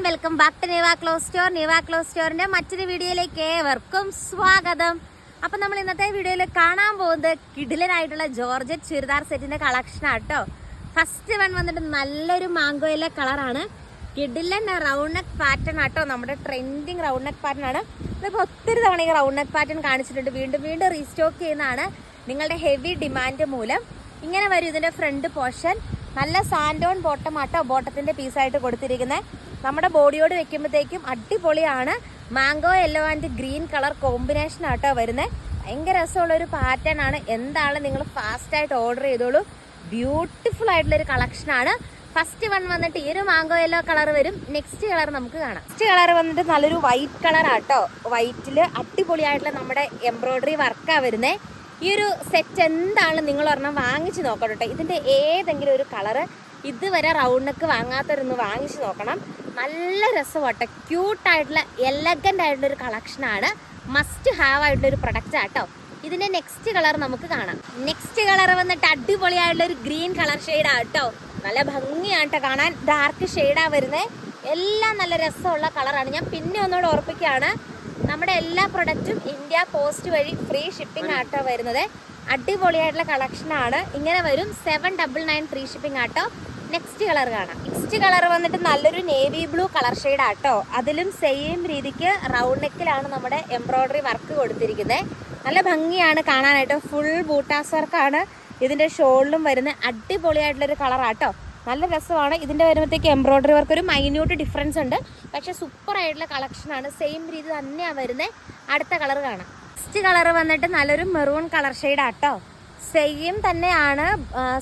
Welcome back to Niva clothes store Niva clothes സ്റ്റോറിന്റെ മറ്റൊരു വീഡിയോയിലേക്ക് ഏവർക്കും സ്വാഗതം. അപ്പൊ നമ്മൾ ഇന്നത്തെ വീഡിയോയിൽ കാണാൻ പോകുന്നത് കിഡിലനായിട്ടുള്ള ജോർജറ്റ് ചുരിദാർ സെറ്റിന്റെ കളക്ഷൻ ആട്ടോ ഫസ്റ്റ് വൺ വന്നിട്ട് നല്ലൊരു മാംഗോയിലെ കളറാണ് കിഡിലൻ റൗണ്ട് നെക്ക് പാറ്റേൺ ആട്ടോ നമ്മുടെ ട്രെൻഡിങ് റൗണ്ട് നെക്ക് പാറ്റേൺ ആണ്. ഇതിപ്പോൾ ഒത്തിരി തവണ ഈ റൗണ്ട് നെക്ക് പാറ്റേൺ കാണിച്ചിട്ടുണ്ട്. വീണ്ടും വീണ്ടും റീസ്റ്റോക്ക് ചെയ്യുന്നതാണ് നിങ്ങളുടെ ഹെവി ഡിമാൻഡ് മൂലം. ഇങ്ങനെ വരും ഇതിന്റെ ഫ്രണ്ട് പോർഷൻ നല്ല സാൻഡോൺ ബോട്ടം ആട്ടോ ബോട്ടത്തിന്റെ പീസായിട്ട് കൊടുത്തിരിക്കുന്നത് നമ്മുടെ ബോഡിയോട് വെക്കുമ്പോഴത്തേക്കും അടിപൊളിയാണ്. Mango yellow and green colour combination ആട്ടോ വരുന്നത് ഭയങ്കര രസമുള്ള ഒരു പാറ്റേൺ ആണ്. എന്താണ് നിങ്ങൾ ഫാസ്റ്റായിട്ട് ഓർഡർ ചെയ്തോളൂ. ബ്യൂട്ടിഫുൾ ആയിട്ടുള്ളൊരു കളക്ഷനാണ് ഫസ്റ്റ് വൺ വന്നിട്ട് ഈ ഒരു മാംഗോ യെല്ലോ കളർ വരും. നെക്സ്റ്റ് കളർ നമുക്ക് കാണാം. നെക്സ്റ്റ് കളർ വന്നിട്ട് നല്ലൊരു വൈറ്റ് കളർ ആട്ടോ. വൈറ്റിൽ അടിപൊളിയായിട്ടുള്ള നമ്മുടെ എംബ്രോയിഡറി വർക്കാണ് വരുന്നേ. ഈ ഒരു സെറ്റ് എന്താണ് നിങ്ങൾ ഒരെണ്ണം വാങ്ങിച്ച് നോക്കണം കേട്ടോ ഇതിന്റെ ഏതെങ്കിലും ഒരു കളറ് ഇതുവരെ റൗണ്ട് നെക്ക് വാങ്ങാത്തവരൊന്ന് വാങ്ങിച്ച് നോക്കണം. നല്ല രസമാട്ടോ. ക്യൂട്ടായിട്ടുള്ള എലഗന്റ് ആയിട്ടുള്ള ഒരു കളക്ഷനാണ് മസ്റ്റ് ഹാവ് ആയിട്ടുള്ള ഒരു പ്രൊഡക്റ്റ് ആട്ടോ ഇതിന്റെ നെക്സ്റ്റ് കളർ നമുക്ക് കാണാം. നെക്സ്റ്റ് കളർ വന്നിട്ട് അടിപൊളിയായിട്ടുള്ള ഒരു ഗ്രീൻ കളർ ഷെയ്ഡാ കേട്ടോ നല്ല ഭംഗിയാണ് ട്ടോ കാണാൻ. ഡാർക്ക് ഷെയ്ഡാണ് വരുന്നത് എല്ലാം നല്ല രസമുള്ള കളറാണ് ഞാൻ പിന്നെ ഒന്നുകൂടെ ഓർപ്പിക്കുകയാണ്. നമ്മുടെ എല്ലാ പ്രൊഡക്റ്റും ഇന്ത്യ പോസ്റ്റ് വഴി ഫ്രീ ഷിപ്പിംഗ് ആട്ടോ വരുന്നത്. അടിപൊളിയായിട്ടുള്ള കളക്ഷനാണ് ഇങ്ങനെ വരും seven double nine free shipping ആട്ടോ. നെക്സ്റ്റ് കളർ കാണാം. നെക്സ്റ്റ് കളർ വന്നിട്ട് നല്ലൊരു നേവി ബ്ലൂ കളർ ഷെയ്ഡ് ആട്ടോ. അതിലും സെയിം രീതിക്ക് റൗണ്ട് നെക്കിലാണ് നമ്മുടെ എംബ്രോയ്ഡറി വർക്ക് കൊടുത്തിരിക്കുന്നത് നല്ല ഭംഗിയാണ് കാണാനായിട്ട്. ഫുൾ ബൂട്ടാസ് വർക്കാണ് ഇതിന്റെ ഷോളിലും വരുന്ന അടിപൊളിയായിട്ടുള്ളൊരു കളർ ആട്ടോ. നല്ല രസമാണ്. ഇതിന്റെ വരുമ്പോഴത്തേക്ക് എംബ്രോയിഡറി വർക്ക് ഒരു മൈന്യൂട്ട് ഡിഫറൻസ് ഉണ്ട്. പക്ഷേ സൂപ്പർ ആയിട്ടുള്ള കളക്ഷൻ ആണ്. സെയിം രീതി തന്നെയാണ് വരുന്നത് അടുത്ത കളർ കാണാം. നെക്സ്റ്റ് കളർ വന്നിട്ട് നല്ലൊരു മെറൂൺ കളർ ഷെയ്ഡ് ആട്ടോ. സെയിം തന്നെയാണ്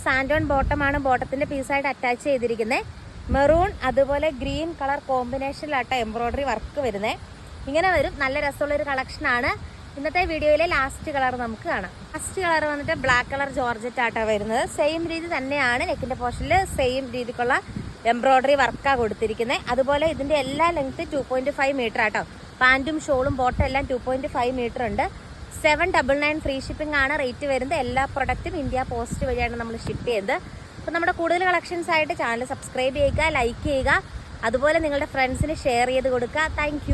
സാൻഡോൺ ബോട്ടമാണ് ബോട്ടത്തിന്റെ പീസായിട്ട് അറ്റാച്ച് ചെയ്തിരിക്കുന്നത് മെറൂൺ അതുപോലെ ഗ്രീൻ കളർ കോമ്പിനേഷനിലാട്ടോ എംബ്രോയിഡറി വർക്ക് വരുന്നത് ഇങ്ങനെ വരും. നല്ല രസമുള്ളൊരു കളക്ഷൻ ആണ്. ഇന്നത്തെ വീഡിയോയിലെ ലാസ്റ്റ് കളർ നമുക്ക് കാണാം. ലാസ്റ്റ് കളർ വന്നിട്ട് ബ്ലാക്ക് കളർ ജോർജറ്റ് ആട്ടോ വരുന്നത്. സെയിം രീതി തന്നെയാണ് നെക്കിന്റെ പോർഷനിൽ സെയിം രീതിക്കുള്ള എംബ്രോയിഡറി വർക്കാണ് കൊടുത്തിരിക്കുന്നത് അതുപോലെ ഇതിന്റെ എല്ലാ length two point five metre ആട്ടോ. പാന്റും ഷോളും ബോട്ടും എല്ലാം ടു പോയിന്റ് ഫൈവ് മീറ്റർ ഉണ്ട്. Seven double nine free shipping ആണ് റേറ്റ് വരുന്നത്. എല്ലാ പ്രൊഡക്റ്റും ഇന്ത്യ പോസ്റ്റ് വഴിയാണ് നമ്മൾ ഷിപ്പ് ചെയ്യുന്നത്. അപ്പോൾ നമ്മുടെ കൂടുതൽ കളക്ഷൻസ് ആയിട്ട് ചാനൽ സബ്സ്ക്രൈബ് ചെയ്യുക ലൈക്ക് ചെയ്യുക. അതുപോലെ നിങ്ങളുടെ ഫ്രണ്ട്സിന് ഷെയർ ചെയ്ത് കൊടുക്കുക. താങ്ക്